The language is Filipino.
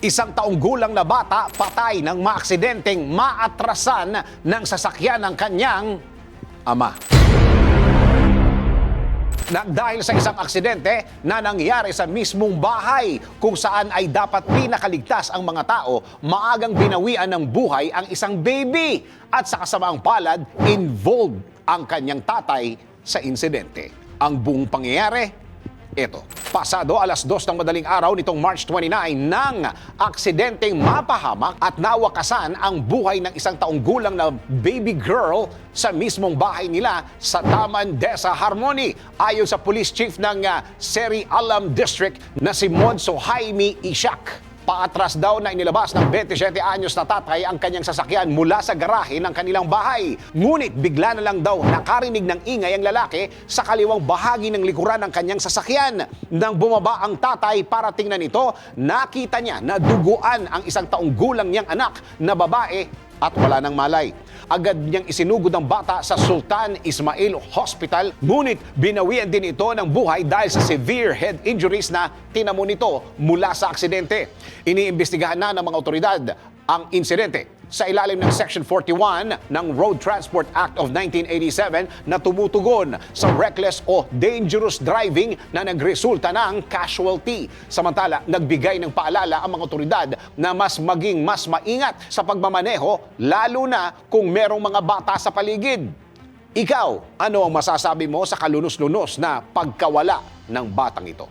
Isang taong gulang na bata patay ng maaksidenteng maatrasan ng sasakyan ng kanyang ama. Na dahil sa isang aksidente na nangyari sa mismong bahay kung saan ay dapat pinakaligtas ang mga tao, maagang binawian ng buhay ang isang baby at sa kasamaang palad, involved ang kanyang tatay sa insidente. Ang buong pangyayari, ito. Pasado alas dos ng madaling araw nitong March 29 nang aksidenteng mapahamak at nawakasan ang buhay ng isang taong gulang na baby girl sa mismong bahay nila sa Taman Desa Harmony. Ayon sa police chief ng uh, Seri Alam District na si Monso Jaime Ishak. Paatras daw na inilabas ng 27 anyos na tatay ang kanyang sasakyan mula sa garahe ng kanilang bahay. Ngunit bigla na lang daw nakarinig ng ingay ang lalaki sa kaliwang bahagi ng likuran ng kanyang sasakyan. Nang bumaba ang tatay para tingnan ito, nakita niya na duguan ang isang taong gulang niyang anak na babae at wala ng malay. Agad niyang isinugod ang bata sa Sultan Ismail Hospital, ngunit binawian din ito ng buhay dahil sa severe head injuries na tinamo nito mula sa aksidente. Iniimbestigahan na ng mga otoridad ang insidente sa ilalim ng Section 41 ng Road Transport Act of 1987 na tumutugon sa reckless o dangerous driving na nagresulta ng casualty. Samantala, nagbigay ng paalala ang mga otoridad na mas maging mas maingat sa pagmamaneho lalo na kung merong mga bata sa paligid. Ikaw, ano ang masasabi mo sa kalunos-lunos na pagkawala ng batang ito?